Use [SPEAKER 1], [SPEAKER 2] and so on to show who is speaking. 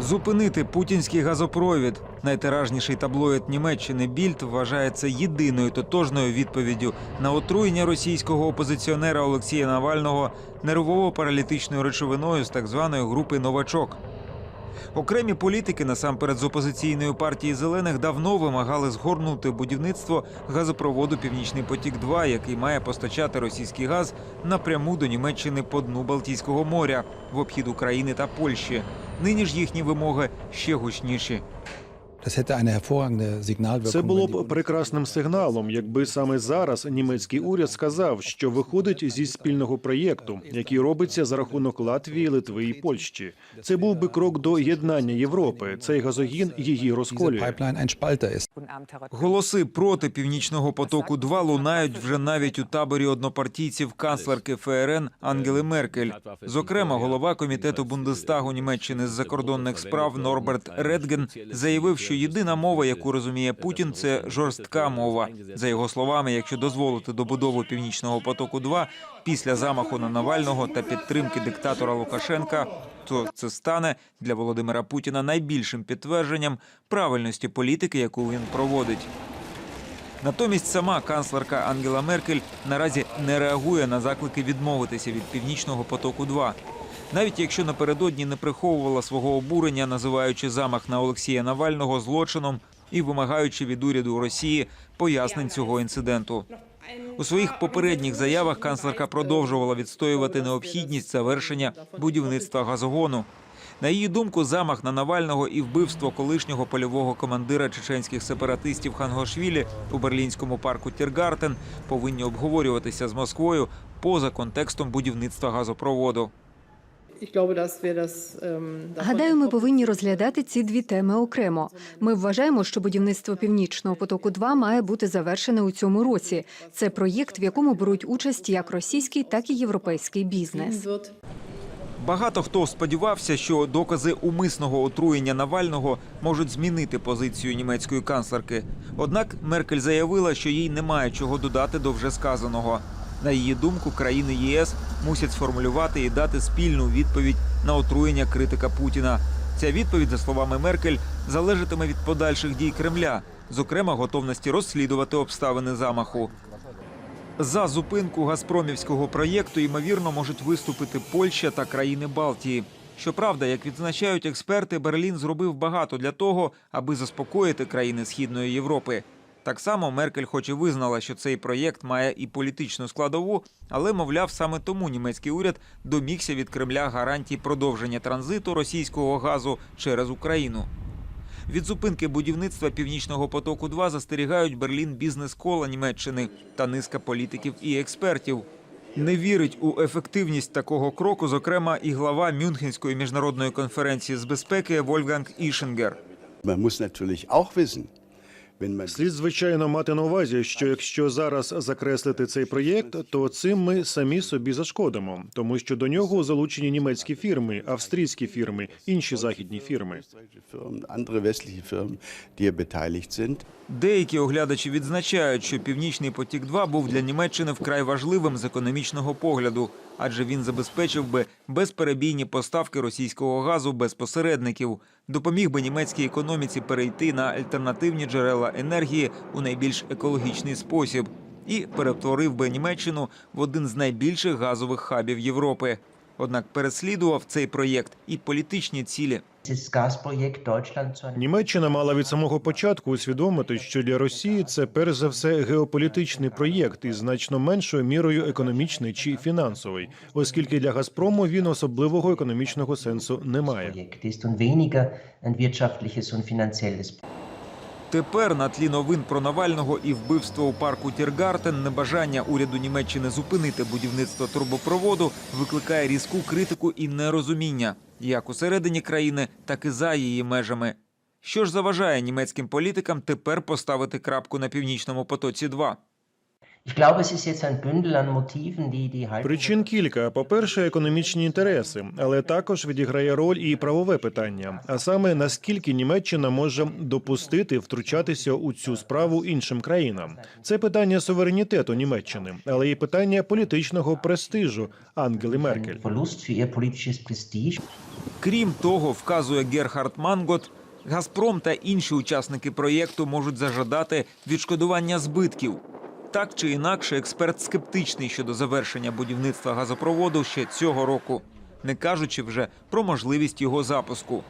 [SPEAKER 1] Зупинити путінський газопровід. Найтиражніший таблоїд Німеччини Більд вважається єдиною тотожною відповіддю на отруєння російського опозиціонера Олексія Навального нервово-паралітичною речовиною з так званої групи Новачок. Окремі політики, насамперед з опозиційної партії зелених, давно вимагали згорнути будівництво газопроводу Північний потік 2 який має постачати російський газ напряму до Німеччини по дну Балтійського моря в обхід України та Польщі. Нині ж їхні вимоги ще гучніші.
[SPEAKER 2] Це було б прекрасним сигналом, якби саме зараз німецький уряд сказав, що виходить зі спільного проєкту, який робиться за рахунок Латвії, Литви і Польщі. Це був би крок до єднання Європи. Цей газогін її розколює.
[SPEAKER 1] Голоси проти північного потоку 2 лунають вже навіть у таборі однопартійців канцлерки ФРН Ангели Меркель. Зокрема, голова комітету Бундестагу Німеччини з закордонних справ Норберт Редген заявив, що єдина мова, яку розуміє Путін, це жорстка мова. За його словами, якщо дозволити добудову північного потоку 2 після замаху на Навального та підтримки диктатора Лукашенка, то це стане для Володимира Путіна найбільшим підтвердженням правильності політики, яку він проводить. Натомість сама канцлерка Ангела Меркель наразі не реагує на заклики відмовитися від північного потоку 2 навіть якщо напередодні не приховувала свого обурення, називаючи замах на Олексія Навального злочином і вимагаючи від уряду Росії пояснень цього інциденту. У своїх попередніх заявах канцлерка продовжувала відстоювати необхідність завершення будівництва газогону. На її думку, замах на Навального і вбивство колишнього польового командира чеченських сепаратистів Хангошвілі у берлінському парку Тіргартен повинні обговорюватися з Москвою поза контекстом будівництва газопроводу.
[SPEAKER 3] Гадаю, ми повинні розглядати ці дві теми окремо. Ми вважаємо, що будівництво північного потоку 2 має бути завершене у цьому році. Це проєкт, в якому беруть участь як російський, так і європейський бізнес.
[SPEAKER 1] Багато хто сподівався, що докази умисного отруєння Навального можуть змінити позицію німецької канцлерки. Однак Меркель заявила, що їй немає чого додати до вже сказаного. На її думку, країни ЄС мусять сформулювати і дати спільну відповідь на отруєння критика Путіна. Ця відповідь, за словами Меркель, залежатиме від подальших дій Кремля, зокрема готовності розслідувати обставини замаху. За зупинку газпромівського проєкту ймовірно можуть виступити Польща та країни Балтії. Щоправда, як відзначають експерти, Берлін зробив багато для того, аби заспокоїти країни Східної Європи. Так само Меркель хоч і визнала, що цей проєкт має і політичну складову, але, мовляв, саме тому німецький уряд домігся від Кремля гарантій продовження транзиту російського газу через Україну. Від зупинки будівництва північного потоку 2 застерігають Берлін бізнес-кола Німеччини та низка політиків і експертів. Не вірить у ефективність такого кроку, зокрема, і глава Мюнхенської міжнародної конференції з безпеки Вольфганг Ішингер.
[SPEAKER 4] Man muss natürlich auch
[SPEAKER 2] Слід звичайно мати на увазі, що якщо зараз закреслити цей проєкт, то цим ми самі собі зашкодимо, тому що до нього залучені німецькі фірми, австрійські фірми, інші західні фірми.
[SPEAKER 1] Деякі оглядачі відзначають, що Північний потік 2 був для Німеччини вкрай важливим з економічного погляду, адже він забезпечив би безперебійні поставки російського газу без посередників, допоміг би німецькій економіці перейти на альтернативні джерела енергії у найбільш екологічний спосіб і перетворив би Німеччину в один з найбільших газових хабів Європи. Однак переслідував цей проєкт і політичні цілі.
[SPEAKER 2] Німеччина мала від самого початку усвідомити, що для Росії це перш за все геополітичний проєкт із значно меншою мірою економічний чи фінансовий, оскільки для Газпрому він особливого економічного сенсу не має.
[SPEAKER 1] Тепер на тлі новин про Навального і вбивство у парку Тіргартен небажання уряду Німеччини зупинити будівництво трубопроводу викликає різку критику і нерозуміння як усередині країни, так і за її межами. Що ж заважає німецьким політикам тепер поставити крапку на північному потоці 2
[SPEAKER 2] Причин кілька. По-перше, економічні інтереси, але також відіграє роль і правове питання. А саме наскільки Німеччина може допустити втручатися у цю справу іншим країнам. Це питання суверенітету Німеччини, але і питання політичного престижу Ангели Меркель.
[SPEAKER 1] Крім того, вказує Герхард Мангот, Газпром та інші учасники проєкту можуть зажадати відшкодування збитків. Так чи інакше, експерт скептичний щодо завершення будівництва газопроводу ще цього року, не кажучи вже про можливість його запуску.